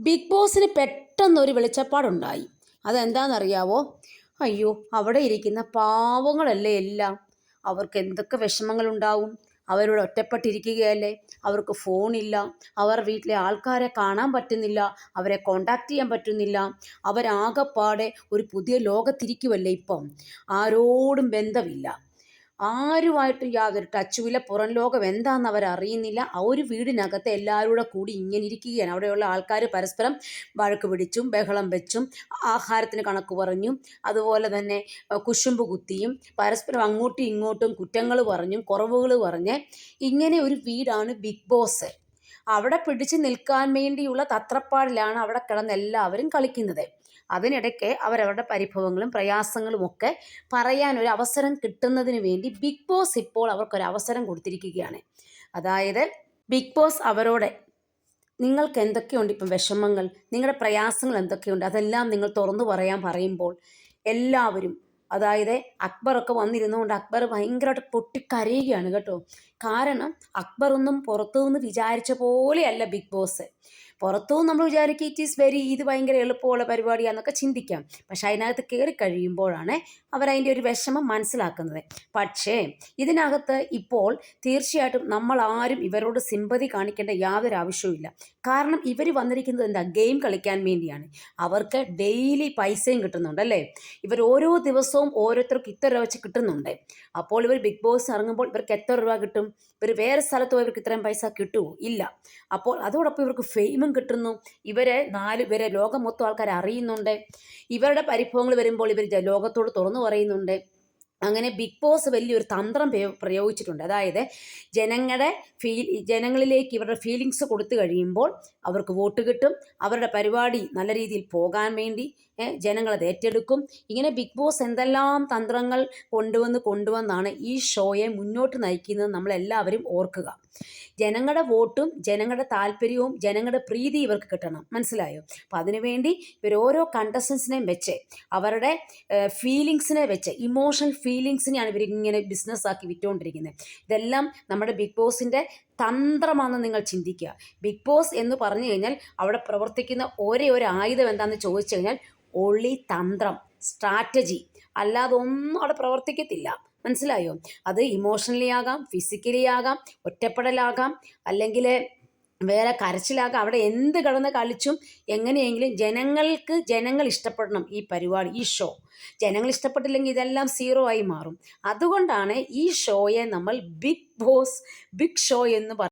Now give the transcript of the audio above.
Big ബോസിന് പെട്ടെന്നൊരു വെളിച്ചപ്പാടുണ്ടായി. അതെന്താണെന്നറിയാവോ അയ്യോ അവിടെ ഇരിക്കുന്ന പാവങ്ങളല്ലേ എല്ലാം. അവർക്ക് എന്തൊക്കെ വിഷമങ്ങളുണ്ടാവും? അവരോട് ഒറ്റപ്പെട്ടിരിക്കുകയല്ലേ? അവർക്ക് ഫോണില്ല. അവർ വീട്ടിലെ ആൾക്കാരെ കാണാൻ പറ്റുന്നില്ല. അവരെ കോണ്ടാക്ട് ചെയ്യാൻ പറ്റുന്നില്ല. അവരാകെപ്പാടെ ഒരു പുതിയ ലോകത്തിരിക്കുമല്ലേ ഇപ്പം? ആരോടും ബന്ധമില്ല. ആരുമായിട്ടും യാതൊരു ടച്ചുമില്ല പുറം ലോകം എന്താണെന്ന് അവർ അറിയുന്നില്ല. ആ ഒരു വീടിനകത്ത് എല്ലാവരും കൂടെ കൂടി ഇങ്ങനെ ഇരിക്കുകയാണ്. അവിടെയുള്ള ആൾക്കാർ പരസ്പരം വഴക്ക് പിടിച്ചും ബഹളം വെച്ചും ആഹാരത്തിന് കണക്ക് പറഞ്ഞും അതുപോലെ തന്നെ കുശുമ്പ് കുത്തിയും പരസ്പരം അങ്ങോട്ടും ഇങ്ങോട്ടും കുറ്റങ്ങൾ പറഞ്ഞും കുറവുകൾ പറഞ്ഞ് ഇങ്ങനെ ഒരു വീടാണ് ബിഗ് ബോസ്. അവിടെ പിടിച്ചു നിൽക്കാൻ വേണ്ടിയുള്ള തത്രപ്പാടിലാണ് അവിടെ കിടന്ന് എല്ലാവരും കളിക്കുന്നത്. അതിനിടയ്ക്ക് അവരവരുടെ പരിഭവങ്ങളും പ്രയാസങ്ങളും ഒക്കെ പറയാൻ ഒരു അവസരം കിട്ടുന്നതിന് വേണ്ടി ബിഗ് ബോസ് ഇപ്പോൾ അവർക്കൊരു അവസരം കൊടുത്തിരിക്കുകയാണ്. അതായത് ബിഗ് ബോസ് അവരോട് നിങ്ങൾക്ക് എന്തൊക്കെയുണ്ട് ഇപ്പം വിഷമങ്ങൾ? നിങ്ങളുടെ പ്രയാസങ്ങൾ എന്തൊക്കെയുണ്ട്? അതെല്ലാം നിങ്ങൾ തുറന്നു പറയാൻ പറയുമ്പോൾ എല്ലാവരും അതായത് അക്ബറൊക്കെ വന്നിരുന്നുകൊണ്ട് അക്ബർ ഭയങ്കരമായിട്ട് പൊട്ടിക്കരയുകയാണ് കേട്ടോ. കാരണം അക്ബറൊന്നും പുറത്തുനിന്ന് വിചാരിച്ച പോലെയല്ല ബിഗ് ബോസ്. പുറത്തുനിന്ന് നമ്മൾ വിചാരിക്കും ഇറ്റ് ഈസ് വെരി ഇത് ഭയങ്കര എളുപ്പമുള്ള പരിപാടിയാണെന്നൊക്കെ ചിന്തിക്കാം. പക്ഷെ അതിനകത്ത് കയറി കഴിയുമ്പോഴാണ് അവരതിന്റെ ഒരു വിഷമം മനസ്സിലാക്കുന്നത്. പക്ഷേ ഇതിനകത്ത് ഇപ്പോൾ തീർച്ചയായിട്ടും നമ്മൾ ആരും ഇവരോട് സിമ്പതി കാണിക്കേണ്ട യാതൊരു ആവശ്യവുമില്ല കാരണം ഇവർ വന്നിരിക്കുന്നത് എന്താ? ഗെയിം കളിക്കാൻ വേണ്ടിയാണ്. അവർക്ക് ഡെയിലി പൈസയും കിട്ടുന്നുണ്ട് അല്ലേ? ഇവർ ഓരോ ദിവസവും ഓരോരുത്തർക്ക് ഇത്ര രൂപ വെച്ച് കിട്ടുന്നുണ്ട്. അപ്പോൾ ഇവർ ബിഗ് ബോസ് ഇറങ്ങുമ്പോൾ ഇവർക്ക് എത്ര രൂപ കിട്ടും? ഇവർ വേറെ സ്ഥലത്ത് ഇവർക്ക് ഇത്രയും പൈസ കിട്ടുമോ ഇല്ല. അപ്പോൾ അതോടൊപ്പം ഇവർക്ക് ഫെയിമും കിട്ടുന്നു. ഇവരെ നാല് ഇവരെ ലോകം മൊത്തം ആൾക്കാർ അറിയുന്നുണ്ട് ഇവരുടെ പരിഭവങ്ങൾ വരുമ്പോൾ ഇവർ ലോകത്തോട് തുറന്നു പറയുന്നുണ്ട്. അങ്ങനെ ബിഗ് ബോസ് വലിയൊരു തന്ത്രം പ്രയോ- പ്രയോഗിച്ചിട്ടുണ്ട്. അതായത് ജനങ്ങളുടെ ഫീൽ ജനങ്ങളിലേക്ക് ഇവരുടെ ഫീലിങ്സ് കൊടുത്തു കഴിയുമ്പോൾ അവർക്ക് വോട്ട് കിട്ടും അവരുടെ പരിപാടി നല്ല രീതിയിൽ പോകാൻ വേണ്ടി ജനങ്ങളത് ഏറ്റെടുക്കും. ഇങ്ങനെ ബിഗ് ബോസ് എന്തെല്ലാം തന്ത്രങ്ങൾ കൊണ്ടുവന്ന് കൊണ്ടുവന്നാണ് ഈ ഷോയെ മുന്നോട്ട് നയിക്കുന്നത് നമ്മളെല്ലാവരും ഓർക്കുക. ജനങ്ങളുടെ വോട്ടും ജനങ്ങളുടെ താല്പര്യവും ജനങ്ങളുടെ പ്രീതി ഇവർക്ക് കിട്ടണം. മനസ്സിലായോ? അപ്പം അതിനുവേണ്ടി ഇവർ ഓരോ കണ്ടസ്റ്റൻസിനെയും വെച്ച് അവരുടെ ഫീലിങ്സിനെ വെച്ച് ഇമോഷണൽ ഫീലിങ്സിനെയാണ് ഇവരിങ്ങനെ ബിസിനസ്സാക്കി വിറ്റുകൊണ്ടിരിക്കുന്നത് ഇതെല്ലാം നമ്മുടെ ബിഗ് ബോസിന്റെ തന്ത്രമാണെന്ന് നിങ്ങൾ ചിന്തിക്കുക. ബിഗ് ബോസ് എന്ന് പറഞ്ഞു കഴിഞ്ഞാൽ അവിടെ പ്രവർത്തിക്കുന്ന ഒരേ ഒരു ആയുധം എന്താണെന്ന് ചോദിച്ചു കഴിഞ്ഞാൽ ഒളി തന്ത്രം സ്ട്രാറ്റജി അല്ലാതെ ഒന്നും അവിടെ പ്രവർത്തിക്കത്തില്ല. മനസ്സിലായോ? അത് ഇമോഷണലി ആകാം ഫിസിക്കലി ആകാം ഒറ്റപ്പെടലാകാം അല്ലെങ്കിൽ വേറെ കരച്ചിലാക്കുക അവിടെ എന്ത് കിടന്ന് കളിച്ചും എങ്ങനെയെങ്കിലും ജനങ്ങൾക്ക് ജനങ്ങൾ ഇഷ്ടപ്പെടണം ഈ പരിപാടി ഈ ഷോ ജനങ്ങൾ ഇഷ്ടപ്പെട്ടില്ലെങ്കിൽ ഇതെല്ലാം സീറോ ആയി മാറും. അതുകൊണ്ടാണ് ഈ ഷോയെ നമ്മൾ ബിഗ് ബോസ് ബിഗ് ഷോ എന്ന് പറയുന്നത്